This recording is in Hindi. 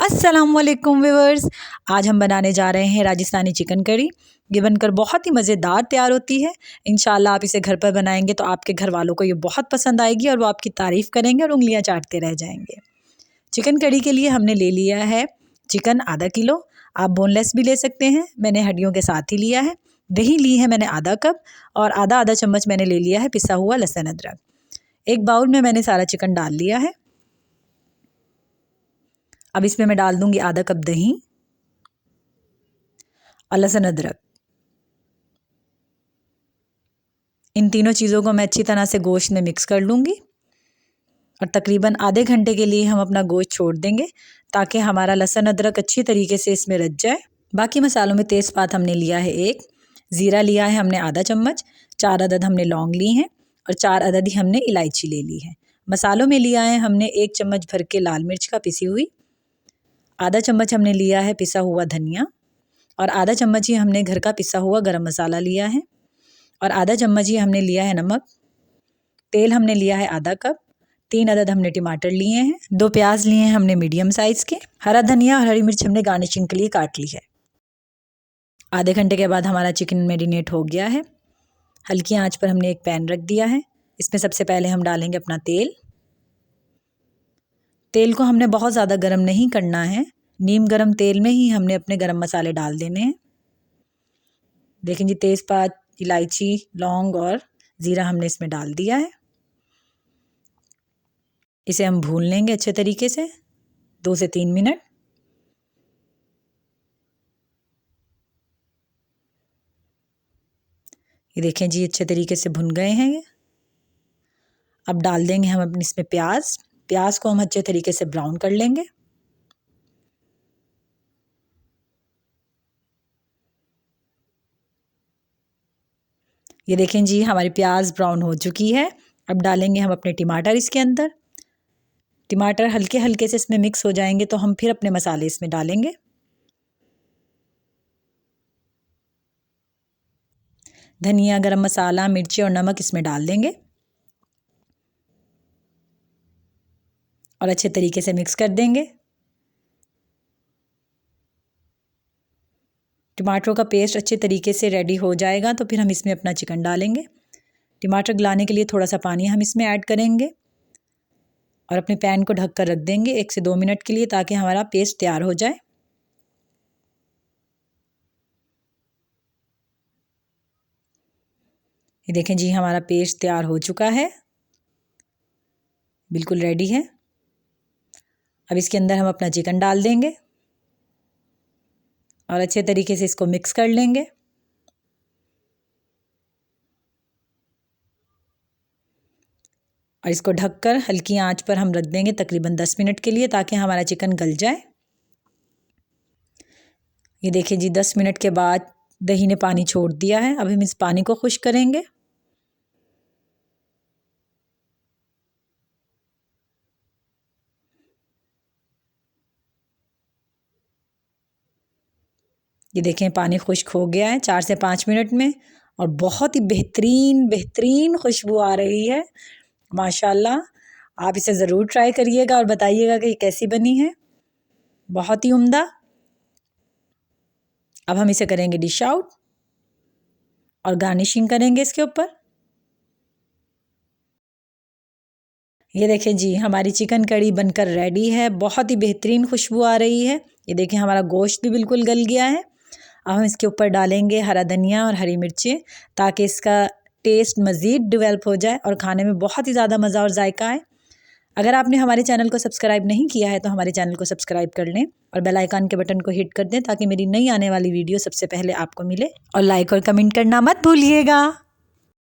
अस्सलाम वालेकुम व्यूवर्स आज हम बनाने जा रहे हैं राजस्थानी चिकन करी ये बनकर बहुत ही मज़ेदार तैयार होती है। इन आप इसे घर पर बनाएँगे तो आपके घर वालों को ये बहुत पसंद आएगी और वो आपकी तारीफ़ करेंगे और उंगलियाँ चाटते रह जाएँगे। चिकन कड़ी के लिए हमने ले लिया है चिकन आधा किलो। आप बोनलेस भी ले सकते हैं। मैंने हड्डियों के साथ ही लिया है। दही ली है मैंने आधा कप और आधा आधा चम्मच मैंने ले लिया है पिसा हुआ लहसुन अदरक। एक बाउल में मैंने सारा चिकन डाल लिया है। अब इसमें मैं डाल दूँगी आधा कप दही और लहसुन अदरक। इन तीनों चीज़ों को मैं अच्छी तरह से गोश्त में मिक्स कर लूँगी और तकरीबन आधे घंटे के लिए हम अपना गोश्त छोड़ देंगे ताकि हमारा लहसुन अदरक अच्छी तरीके से इसमें रच जाए। बाकी मसालों में तेज़पात हमने लिया है एक, ज़ीरा लिया है हमने आधा चम्मच, चार अदद हमने लौंग ली हैं और चार अदद ही हमने इलायची ले ली है। मसालों में लिया है हमने एक चम्मच भर के लाल मिर्च का पिसी हुई आधा चम्मच हमने लिया है पिसा हुआ धनिया और आधा चम्मच ही हमने घर का पिसा हुआ गरम मसाला लिया है और आधा चम्मच ही हमने लिया है नमक। तेल हमने लिया है आधा कप। तीन अदद हमने टमाटर लिए हैं। दो प्याज लिए हैं हमने मीडियम साइज़ के। हरा धनिया और हरी मिर्च हमने गार्निशिंग के लिए काट ली है। आधे घंटे के बाद हमारा चिकन मेरीनेट हो गया है। हल्की आँच पर हमने एक पैन रख दिया है। इसमें सबसे पहले हम डालेंगे अपना तेल। तेल को हमने बहुत ज़्यादा गर्म नहीं करना है। नीम गर्म तेल में ही हमने अपने गरम मसाले डाल देने हैं। देखें जी तेज़पात, इलायची, लौंग और ज़ीरा हमने इसमें डाल दिया है। इसे हम भून लेंगे अच्छे तरीके से, दो से तीन मिनट। ये देखें जी, अच्छे तरीके से भुन गए हैं अब डाल देंगे हम अपने इसमें प्याज। प्याज को हम अच्छे तरीके से ब्राउन कर लेंगे। ये देखें जी, हमारी प्याज ब्राउन हो चुकी है। अब डालेंगे हम अपने टमाटर इसके अंदर। टमाटर हल्के हल्के से इसमें मिक्स हो जाएँगे तो हम फिर अपने मसाले इसमें डालेंगे। धनिया, गरम मसाला, मिर्ची और नमक इसमें डाल देंगे। और अच्छे तरीके से मिक्स कर देंगे। टमाटरों का पेस्ट अच्छे तरीके से रेडी हो जाएगा तो फिर हम इसमें अपना चिकन डालेंगे। टमाटर गलाने के लिए थोड़ा सा पानी हम इसमें ऐड करेंगे और अपने पैन को ढक कर रख देंगे एक से दो मिनट के लिए ताकि हमारा पेस्ट तैयार हो जाए। ये देखें जी, हमारा पेस्ट तैयार हो चुका है। बिल्कुल रेडी है। अब इसके अंदर हम अपना चिकन डाल देंगे और अच्छे तरीके से इसको मिक्स कर लेंगे। और इसको ढककर हल्की आँच पर हम रख देंगे तकरीबन दस मिनट के लिए ताकि हमारा चिकन गल जाए। ये देखिए जी, दस मिनट के बाद दही ने पानी छोड़ दिया है। अब हम इस पानी को खुश करेंगे। ये देखें, पानी खुश्क हो गया है चार से पाँच मिनट में और बहुत ही बेहतरीन बेहतरीन खुशबू आ रही है। माशाल्लाह, आप इसे ज़रूर ट्राई करिएगा और बताइएगा कि कैसी बनी है। बहुत ही उम्दा। अब हम इसे करेंगे डिश आउट और गार्निशिंग करेंगे इसके ऊपर। ये देखें जी, हमारी चिकन कड़ी बनकर रेडी है, बहुत ही बेहतरीन खुशबू आ रही है। ये देखें, हमारा गोश्त भी बिल्कुल गल गया है। अब हम इसके ऊपर डालेंगे हरा धनिया और हरी मिर्ची ताकि इसका टेस्ट मज़ीद डिवेल्प हो जाए और खाने में बहुत ही ज़्यादा मज़ा और जायका आए। अगर आपने हमारे चैनल को सब्सक्राइब नहीं किया है तो हमारे चैनल को सब्सक्राइब कर लें और बेल आइकन के बटन को हिट कर दें ताकि मेरी नई आने वाली वीडियो सबसे पहले आपको मिले। और लाइक और कमेंट करना मत भूलिएगा।